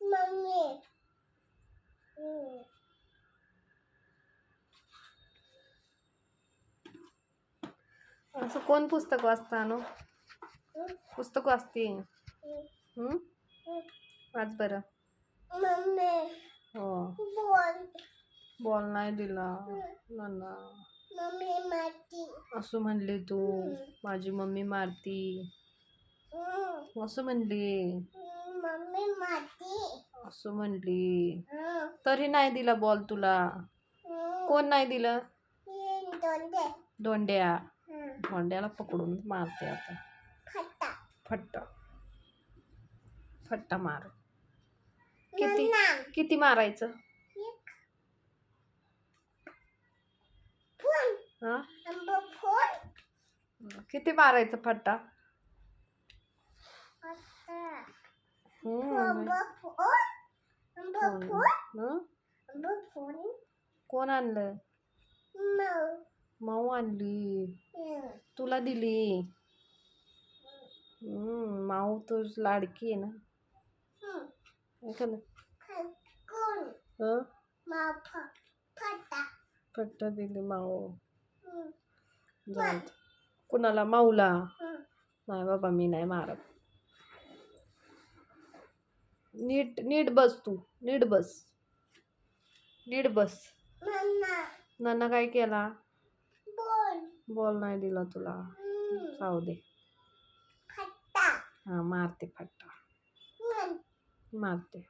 Mummy असं कोण पुस्तक वाचता नो पुस्तक वाचते वाच बरं. मम्मी हो. बोल. बॉल नाही दिला. नाना. मम्मी माती असं म्हणली तू. माझी मम्मी मारती. असं म्हणली. मम्मी माती असं म्हणली. तरी नाही दिला बॉल तुला. कोण नाही दिलं? दोंड्या. दोंड्याला पकडून मारते आता. खट्टा. फट्टा. फट्टा मार. किती किती मारायचं? हा? किती मारायचं फट्टा? हं? कोण? आणलं? मऊ. आणली. तुला दिली. हम्म, माऊ तर लाडकी आहे ना. फट्टा दिली माऊ. कुणाला? माऊला. नाही बाबा मी नाही मारत. नीट नीट बस तू. नीट बस. नीट बस. नन्ना. नाना काय केला? बोल. बॉल नाही दिला तुला. जाऊ दे. हा मारते फट्टा. मन मारते